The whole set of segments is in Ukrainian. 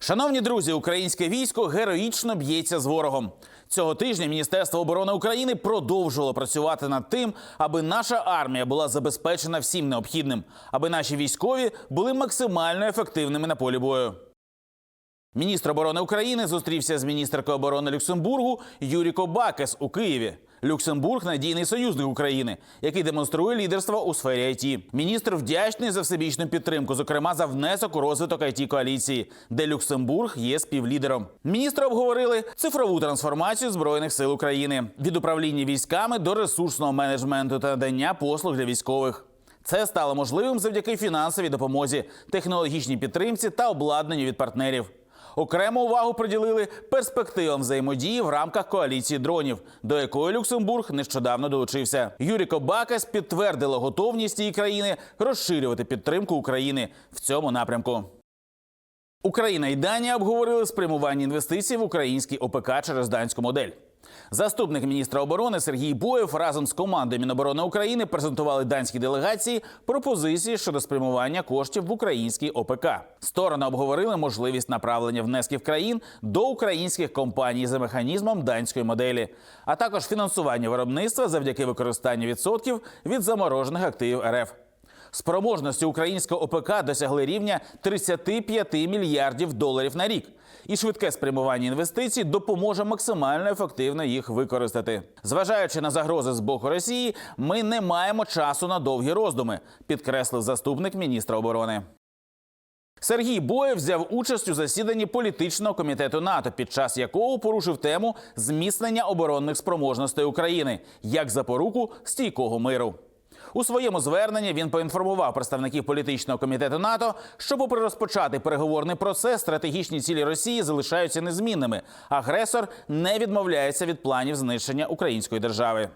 Шановні друзі, українське військо героїчно б'ється з ворогом. Цього тижня Міністерство оборони України продовжувало працювати над тим, аби наша армія була забезпечена всім необхідним, аби наші військові були максимально ефективними на полі бою. Міністр оборони України зустрівся з міністеркою оборони Люксембургу Юріко Бакес у Києві. Люксембург надійний союзник України, який демонструє лідерство у сфері IT. Міністр вдячний за всебічну підтримку, зокрема за внесок у розвиток it коаліції, де Люксембург є співлідером. Міністри обговорили цифрову трансформацію збройних сил України від управління військами до ресурсного менеджменту та надання послуг для військових. Це стало можливим завдяки фінансовій допомозі, технологічній підтримці та обладнанню від партнерів. Окрему увагу приділили перспективам взаємодії в рамках коаліції дронів, до якої Люксембург нещодавно долучився. Юріко Бакес підтвердила готовність її країни розширювати підтримку України в цьому напрямку. Україна і Данія обговорили спрямування інвестицій в український ОПК через данську модель. Заступник міністра оборони Сергій Боєв разом з командою Міноборони України презентували данській делегації пропозиції щодо спрямування коштів в український ОПК. Сторони обговорили можливість направлення внесків країн до українських компаній за механізмом данської моделі, а також фінансування виробництва завдяки використанню відсотків від заморожених активів РФ. Спроможності українського ОПК досягли рівня 35 мільярдів доларів на рік. І швидке спрямування інвестицій допоможе максимально ефективно їх використати. Зважаючи на загрози з боку Росії, ми не маємо часу на довгі роздуми, підкреслив заступник міністра оборони. Сергій Боєв взяв участь у засіданні політичного комітету НАТО, під час якого порушив тему зміцнення оборонних спроможностей України як запоруку стійкого миру. У своєму зверненні він поінформував представників політичного комітету НАТО, що, попри розпочати переговорний процес, стратегічні цілі Росії залишаються незмінними. Агресор не відмовляється від планів знищення української держави.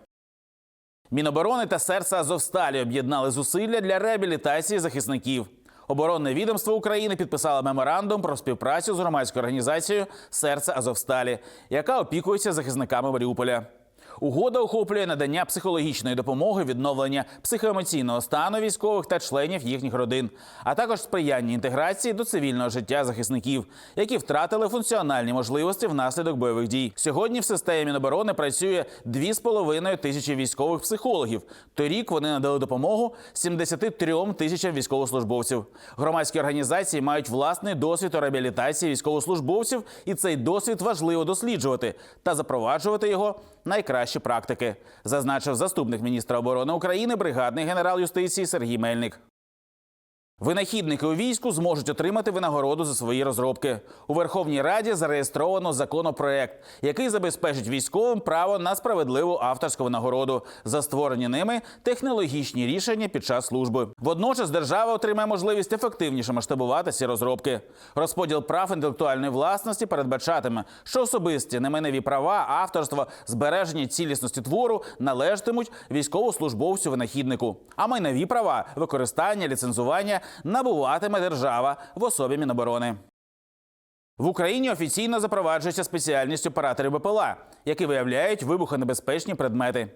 Міноборони та серце Азовсталі об'єднали зусилля для реабілітації захисників. Оборонне відомство України підписало меморандум про співпрацю з громадською організацією Серце Азовсталі, яка опікується захисниками Маріуполя. Угода охоплює надання психологічної допомоги, відновлення психоемоційного стану військових та членів їхніх родин, а також сприяння інтеграції до цивільного життя захисників, які втратили функціональні можливості внаслідок бойових дій. Сьогодні в системі Міноборони працює 2,5 тисячі військових психологів. Торік вони надали допомогу 73 тисячам військовослужбовців. Громадські організації мають власний досвід у реабілітації військовослужбовців, і цей досвід важливо досліджувати та запроваджувати його найкращі практики, зазначив заступник міністра оборони України, бригадний генерал юстиції Сергій Мельник. Винахідники у війську зможуть отримати винагороду за свої розробки. У Верховній Раді зареєстровано законопроект, який забезпечить військовим право на справедливу авторську винагороду за створені ними технологічні рішення під час служби. Водночас держава отримає можливість ефективніше масштабувати ці розробки. Розподіл прав інтелектуальної власності передбачатиме, що особисті неменеві права, авторство, збереження цілісності твору належатимуть військовослужбовцю винахіднику, а майнові права, використання, ліцензування набуватиме держава в особі Міноборони. В Україні офіційно запроваджується спеціальність операторів БПЛА, які виявляють вибухонебезпечні предмети.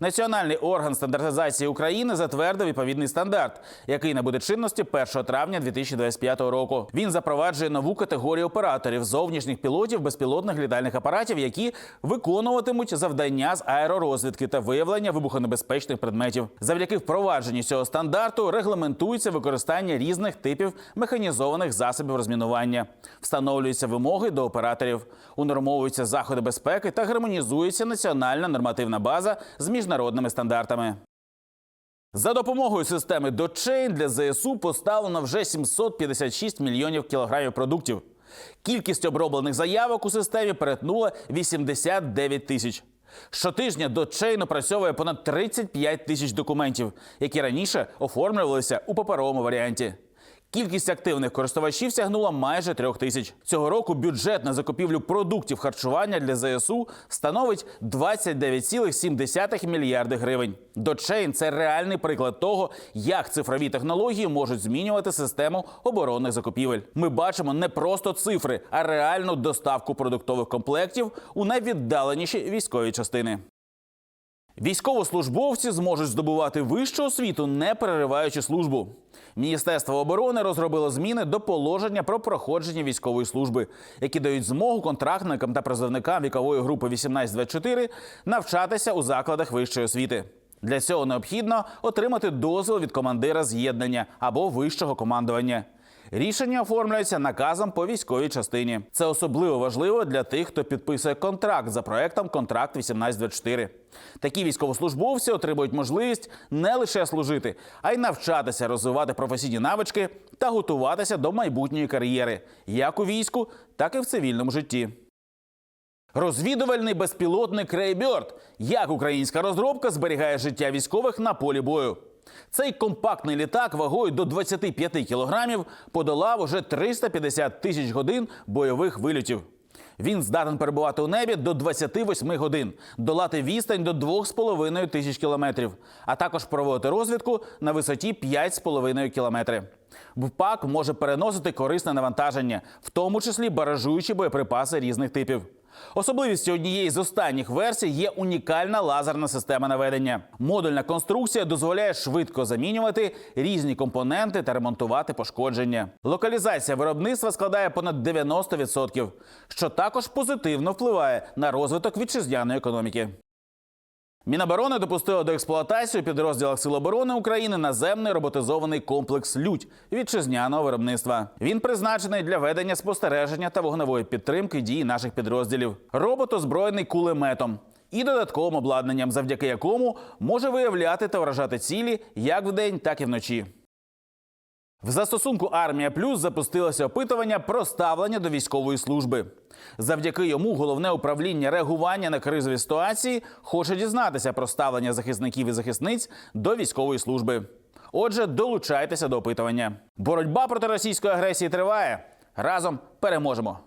Національний орган стандартизації України затвердив відповідний стандарт, який набуде чинності 1 травня 2025 року. Він запроваджує нову категорію операторів зовнішніх пілотів безпілотних літальних апаратів, які виконуватимуть завдання з аеророзвідки та виявлення вибухонебезпечних предметів. Завдяки впровадженню цього стандарту регламентується використання різних типів механізованих засобів розмінування, встановлюються вимоги до операторів, унормовуються заходи безпеки та гармонізується національна нормативна база з міжнародними стандартами. За допомогою системи DotChain для ЗСУ поставлено вже 756 мільйонів кілограмів продуктів. Кількість оброблених заявок у системі перетнула 89 тисяч. Щотижня DotChain опрацьовує понад 35 тисяч документів, які раніше оформлювалися у паперовому варіанті. Кількість активних користувачів сягнула майже трьох тисяч. Цього року бюджет на закупівлю продуктів харчування для ЗСУ становить 29,7 мільярди гривень. Дочейн це реальний приклад того, як цифрові технології можуть змінювати систему оборонних закупівель. Ми бачимо не просто цифри, а реальну доставку продуктових комплектів у найвіддаленіші військові частини. Військовослужбовці зможуть здобувати вищу освіту, не перериваючи службу. Міністерство оборони розробило зміни до положення про проходження військової служби, які дають змогу контрактникам та призовникам вікової групи 18-24 навчатися у закладах вищої освіти. Для цього необхідно отримати дозвіл від командира з'єднання або вищого командування. Рішення оформлюється наказом по військовій частині. Це особливо важливо для тих, хто підписує контракт за проектом Контракт 1824. Такі військовослужбовці отримують можливість не лише служити, а й навчатися розвивати професійні навички та готуватися до майбутньої кар'єри, як у війську, так і в цивільному житті. Розвідувальний безпілотник Рейбьорд. Як українська розробка зберігає життя військових на полі бою. Цей компактний літак вагою до 25 кілограмів подолав уже 350 тисяч годин бойових вильотів. Він здатен перебувати у небі до 28 годин, долати відстань до 2,5 тисяч кілометрів, а також проводити розвідку на висоті 5,5 кілометри. ВПАК може переносити корисне навантаження, в тому числі баражуючі боєприпаси різних типів. Особливістю однієї з останніх версій є унікальна лазерна система наведення. Модульна конструкція дозволяє швидко замінювати різні компоненти та ремонтувати пошкодження. Локалізація виробництва складає понад 90%, що також позитивно впливає на розвиток вітчизняної економіки. Міноборони допустило до експлуатації підрозділах Сил оборони України наземний роботизований комплекс Людь вітчизняного виробництва. Він призначений для ведення спостереження та вогневої підтримки дій наших підрозділів. Робот озброєний кулеметом і додатковим обладнанням, завдяки якому може виявляти та вражати цілі як вдень, так і вночі. В застосунку Армія Плюс запустилося опитування про ставлення до військової служби. Завдяки йому головне управління реагування на кризові ситуації хоче дізнатися про ставлення захисників і захисниць до військової служби. Отже, долучайтеся до опитування. Боротьба проти російської агресії триває. Разом переможемо.